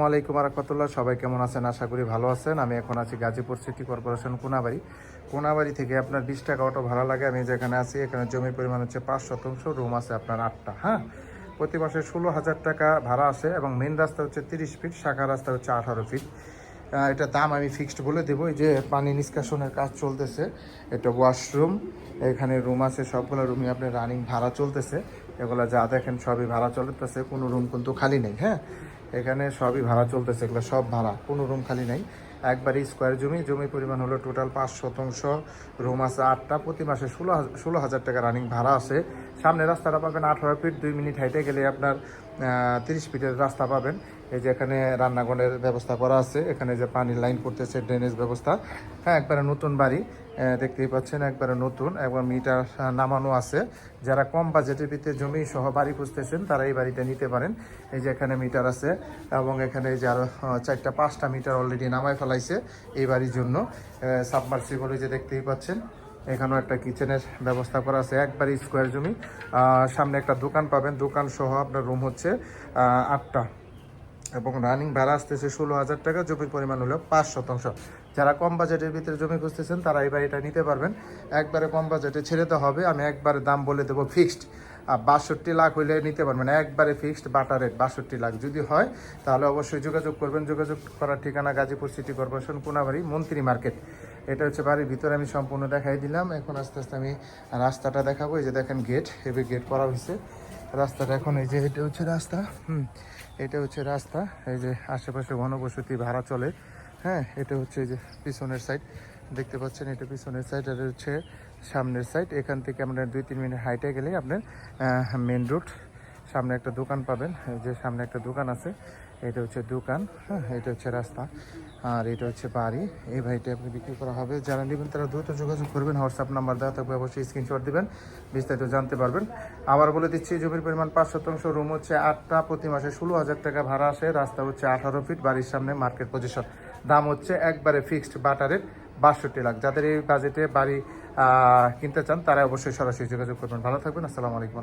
আসসালামাইকুম রহমতুল্লাহ সবাই কেমন আছেন? আশা করি ভালো আছেন। আমি এখন আছি গাজীপুর সিটি কর্পোরেশন কোনাবাড়ি। কোনাবাড়ি থেকে আপনার বিশ টাকা অটো ভাড়া লাগে। আমি যেখানে আছি, এখানে জমির পরিমাণ হচ্ছে পাঁচ শতাংশ, রুম আছে আপনার আটটা হ্যাঁ? প্রতি মাসে ষোলো হাজার টাকা ভাড়া আছে এবং মেন রাস্তা হচ্ছে তিরিশ ফিট শাখা রাস্তা হচ্ছে আঠারো ফিট এটা দাম আমি ফিক্সড বলে দেবো। যে পানি নিষ্কাশনের কাজ চলতেছে, এটা ওয়াশরুম এখানে রুম আছে, সবগুলো রুমই আপনার রানিং ভাড়া চলতেছে। এগুলো যা দেখেন সবই ভাড়া চলতেছে, কোনো রুম কিন্তু খালি নেই হ্যাঁ? এখানে সবই ভাড়া চলতেছে, এগুলো সব ভাড়া, কোনো রুম খালি নেই। একবারে স্কোয়ার জমি জমির পরিমাণ হলো টোটাল পাঁচ শতাংশ। রুম আছে আটটা প্রতি মাসে ষোলো ষোলো হাজার টাকা রানিং ভাড়া আছে। সামনে রাস্তাটা পাবেন আঠারো ফিট দুই মিনিট হাইটে গেলে আপনার তিরিশ ফিটের রাস্তা পাবেন। এই যে এখানে রান্নাঘরের ব্যবস্থা করা আছে। এখানে যে পানির লাইন করতেছে ড্রেনেজ ব্যবস্থা। হ্যাঁ একবারে নতুন বাড়ি দেখতেই পাচ্ছেন একবারে নতুন। একবার মিটার নামানো আছে। যারা কম বাজেটের ভিতরে জমি সহ বাড়ি খুঁজতেছেন তারা এই বাড়িটা নিতে পারেন। এই যে এখানে মিটার আছে এবং এখানে যে আরও আহ, চারটা পাঁচটা মিটার অলরেডি নামায় ফেলাইছে এই বাড়ির জন্য সাবমার্সিবল যে দেখতেই পাচ্ছেন, এখানেও একটা কিচেনের ব্যবস্থা করা আছে, একবারই স্কোয়ার জমি। সামনে একটা দোকান পাবেন, দোকান সহ আপনার রুম হচ্ছে আটটা। এবং রানিং ভাড়া আসতেছে ষোলো হাজার টাকা, জমির পরিমাণ হলো পাঁচ শতাংশ। যারা কম বাজেটের ভিতরে জমি খুঁজতেছেন, তারা এই বাড়িটা নিতে পারবেন। একবারে কম বাজেটে ছেড়ে তো হবে, আমি একবারে দাম বলে দেবো ফিক্সড বাষট্টি লাখ হইলে নিতে পারবেন। একবারে ফিক্সড বাটা রেট বাষট্টি লাখ। যদি হয়, তাহলে অবশ্যই যোগাযোগ করবেন। যোগাযোগ করার ঠিকানা গাজীপুর সিটি কর্পোরেশন কোনাবাড়ি মন্ত্রী মার্কেট। এটা হচ্ছে বাড়ির ভিতরে, আমি সম্পূর্ণ দেখাই দিলাম। এখন আস্তে আস্তে আমি রাস্তাটা দেখাবো। এই যে দেখেন গেট হেভি গেট করা হয়েছে। রাস্তাটা এখন এই যে, এটা হচ্ছে রাস্তা। হুম, এটা হচ্ছে রাস্তা। এই যে আশেপাশে ঘনবসতি, ভাড়া চলে। হ্যাঁ এটা হচ্ছে এই যে পিছনের সাইড দেখতে পাচ্ছেন, এটা পিছনের সাইড আর হচ্ছে সামনের সাইড এখান থেকে আপনার দুই, তিন মিনিট হাইটে গেলেই আপনার মেন রুট সামনে একটা দোকান পাবেন, যে সামনে একটা দোকান আছে। এটা হচ্ছে দোকান হ্যাঁ এটা হচ্ছে রাস্তা। আর এটা হচ্ছে বাড়ি। এই বাড়িটা আপনি বিক্রি করা হবে। যারা নেবেন তারা দ্রুত যোগাযোগ করবেন, হোয়াটসঅ্যাপ নাম্বার দেওয়া থাকবে, অবশ্যই স্ক্রিনশট দিবেন, বিস্তারিত জানতে পারবেন। আবার বলে দিচ্ছি, জমির পরিমাণ পাঁচ শতাংশ রুম হচ্ছে আটটা, প্রতি মাসে ষোলো হাজার টাকা ভাড়া আসে। রাস্তা হচ্ছে আঠারো ফিট বাড়ির সামনে মার্কেট পজিশন দাম হচ্ছে একবারে ফিক্সড বাটারের বাষট্টি লাখ। যাদের এই বাজেটে বাড়ি কিনতে চান তারা অবশ্যই সরাসরি যোগাযোগ করবেন। ভালো থাকবেন। আসসালামু আলাইকুম